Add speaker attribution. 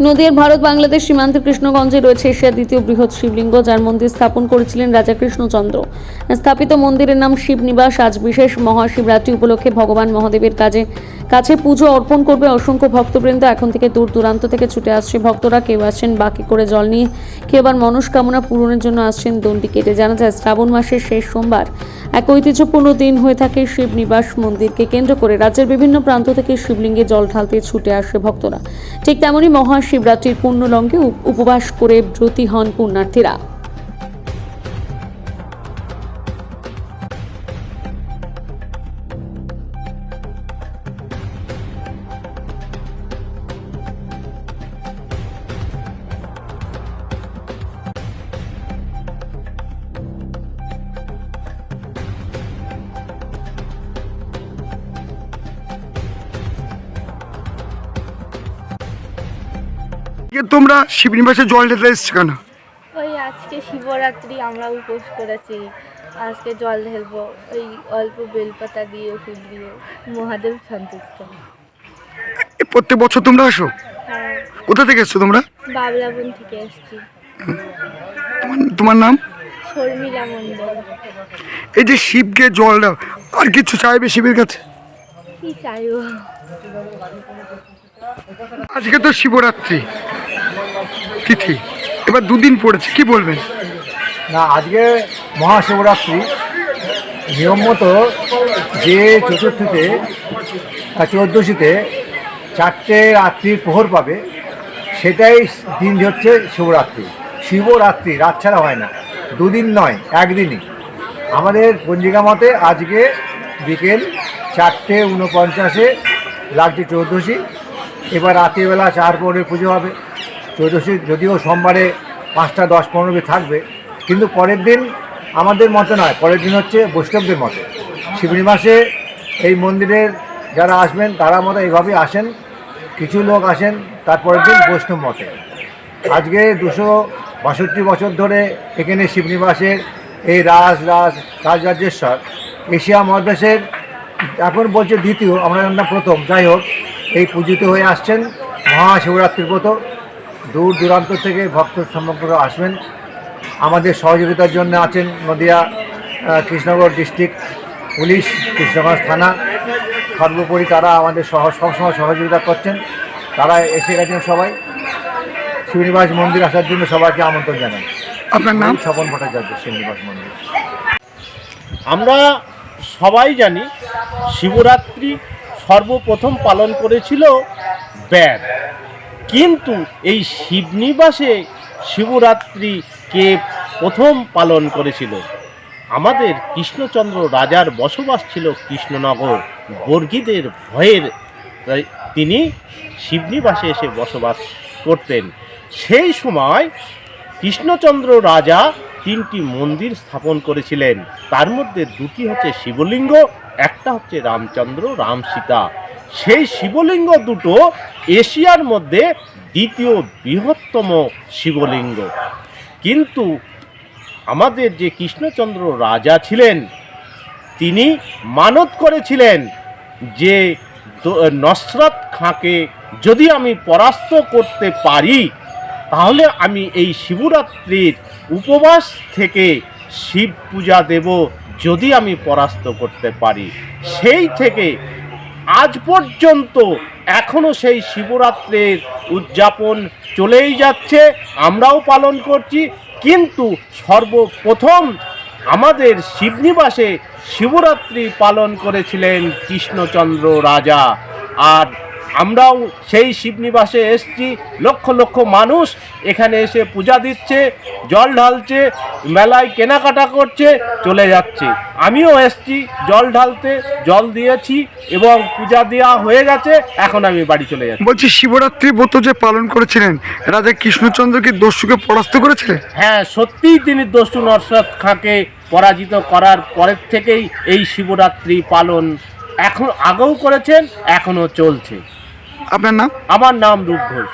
Speaker 1: নদীর ভারত বাংলাদেশ সীমান্তে কৃষ্ণগঞ্জে রয়েছে এশিয়ার দ্বিতীয় বৃহৎ শিবলিঙ্গ, যার মন্দির স্থাপন করেছিলেন রাজা কৃষ্ণচন্দ্র। স্থাপিত মন্দিরের নাম শিবনিবাস, আজ বিশেষ মহাশিবরাত্রি উপলক্ষে ভগবান মহাদেবের কাজে কাছে পুজো অর্পণ করবে অসংখ্য ভক্তবৃন্দ। এখন থেকে দূর দূরান্ত থেকে ছুটে আসছে ভক্তরা। কেউ আসছেন বাকি করে জল নিয়ে, কেউ আবার মনস্কামনা পূরণের জন্য আসছেন দণ্ডি কেটে। জানা যায়, শ্রাবণ মাসের শেষ সোমবার এক ঐতিহ্যপূর্ণ দিন হয়ে থাকে শিবনিবাস মন্দিরকে কেন্দ্র করে। রাজ্যের বিভিন্ন প্রান্ত থেকে শিবলিঙ্গে জল ঢালতে ছুটে আসে ভক্তরা। ঠিক তেমনই মহাশিবরাত্রির পূর্ণলঙ্ঘে উপ- উপবাস করে ব্রতী হন পুণ্যার্থীরা।
Speaker 2: তোমরা শিবনিবাসে জল ঢেলে এসছো কেন?
Speaker 3: ওই আজকে শিবরাত্রি আমরা উপোস করেছি। আজকে জল ঢেলবো। ওই অল্প বেলপাতা দিয়ে ফুল দিয়ে মহাদেব সন্তুষ্ট।
Speaker 2: এ প্রত্যেক বছর তোমরা আসো?
Speaker 3: হ্যাঁ।
Speaker 2: কোথা থেকে এসছো তোমরা?
Speaker 3: বাবলাবন থেকে এসছি।
Speaker 2: তোমার তোমার নাম?
Speaker 3: শর্মিলা মণ্ডল।
Speaker 2: এই যে শিবকে জল দাও আর কিছু চাইবে শিবের কাছে?
Speaker 3: কি চাইব?
Speaker 2: আজকে তো শিবরাত্রি। তিথি এবার দুদিন পড়েছে, কি বলবেন?
Speaker 4: না, আজকে মহাশিবরাত্রি। নিয়ম মতো যে চতুর্থীতে চৌদ্দশীতে চারটে রাত্রির প্রহর পাবে, সেটাই দিন হচ্ছে শিবরাত্রি। শিবরাত্রি রাত ছাড়া হয় না, দুদিন নয়, একদিনই। আমাদের পঞ্জিকা মতে আজকে বিকেল চারটে উনপঞ্চাশে লাগছে চৌদ্দশী, এবার রাত্রিবেলা চার পরে পুজো হবে। চৌদ্দশী যদিও সোমবারে পাঁচটা দশ পনেরো থাকবে, কিন্তু পরের দিন আমাদের মতে নয়, পরের দিন হচ্ছে বৈষ্ণবদের মতে। শিবনিবাসে এই মন্দিরের যারা আসবেন, তারা মতো এইভাবেই আসেন, কিছু লোক আসেন, তারপরের দিন বৈষ্ণব মতে। আজকে দুশো বাষট্টি বছর ধরে এখানে শিবনিবাসের এই রাজ রাজ, রাজরাজেশ্বর, এশিয়া মহাদেশের এখন বলছে দ্বিতীয়, আমরা প্রথম। যাই হোক, এই পূজিত হয়ে আসছেন মহাশিবরাত্রির মতো দূর দূরান্ত থেকে ভক্ত সমগ্র আসবেন। আমাদের সহযোগিতার জন্য আছেন নদিয়া কৃষ্ণনগর ডিস্ট্রিক্ট পুলিশ কৃষ্ণগঞ্জ থানা। সর্বোপরি তারা আমাদের সহ সবসময় সহযোগিতা করছেন। তারা এসে গেছেন সবাই। শ্রীনিবাস মন্দির আসার জন্য সবাইকে আমন্ত্রণ জানাই।
Speaker 2: আপনার নাম?
Speaker 4: স্বপন ভট্টাচার্য শ্রীনিবাস মন্দির।
Speaker 5: আমরা সবাই জানি শিবরাত্রি সর্বপ্রথম পালন করেছিল ব্যাদ কিন্তু এই শিবনিবাসে শিবরাত্রি কে প্রথম পালন করেছিল? আমাদের কৃষ্ণচন্দ্র রাজার বসবাস ছিল কৃষ্ণনগর। বর্গীদের ভয়ের তিনি শিবনিবাসে এসে বসবাস করতেন। সেই সময় কৃষ্ণচন্দ্র রাজা তিনটি মন্দির স্থাপন করেছিলেন। তার মধ্যে দুটি হচ্ছে শিবলিঙ্গ, একটা হচ্ছে রামচন্দ্র, রাম সীতা। সেই শিবলিঙ্গ দুটো এশিয়ার মধ্যে দ্বিতীয় বৃহত্তম শিবলিঙ্গ। কিন্তু আমাদের যে কৃষ্ণচন্দ্র রাজা ছিলেন, তিনি মানত করেছিলেন যে নসরত খাঁকে যদি আমি পরাস্ত করতে পারি, তাহলে আমি এই শিবরাত্রির উপবাস থেকে শিব পূজা দেব যদি আমি পরাস্ত করতে পারি। সেই থেকে আজ পর্যন্ত এখনও সেই শিবরাত্রের উদযাপন চলেই যাচ্ছে, আমরাও পালন করছি। কিন্তু সর্বপ্রথম আমাদের শিবনিবাসে শিবরাত্রি পালন করেছিলেন কৃষ্ণচন্দ্র রাজা। আর আমরাও সেই শিবনিবাসে এসছি। লক্ষ লক্ষ মানুষ এখানে এসে পূজা দিচ্ছে জল ঢালছে মেলায় কেনাকাটা করছে চলে যাচ্ছে। আমিও এসছি জল ঢালতে জল দিয়েছি এবং পূজা দেওয়া হয়ে গেছে এখন আমি বাড়ি চলে যাচ্ছি।
Speaker 2: বলছি শিবরাত্রি ব্রত যে পালন করেছিলেন রাজা কৃষ্ণচন্দ্র কি দস্যুকে পরাস্ত করেছিলেন?
Speaker 5: হ্যাঁ সত্যিই তিনি দস্যু নরসদ খাঁকে পরাজিত করার পরের থেকেই এই শিবরাত্রি পালন এখন আগেও করেছেন এখনও চলছে।
Speaker 2: আপনার নাম?
Speaker 5: আমার নাম রূপ ঘোষ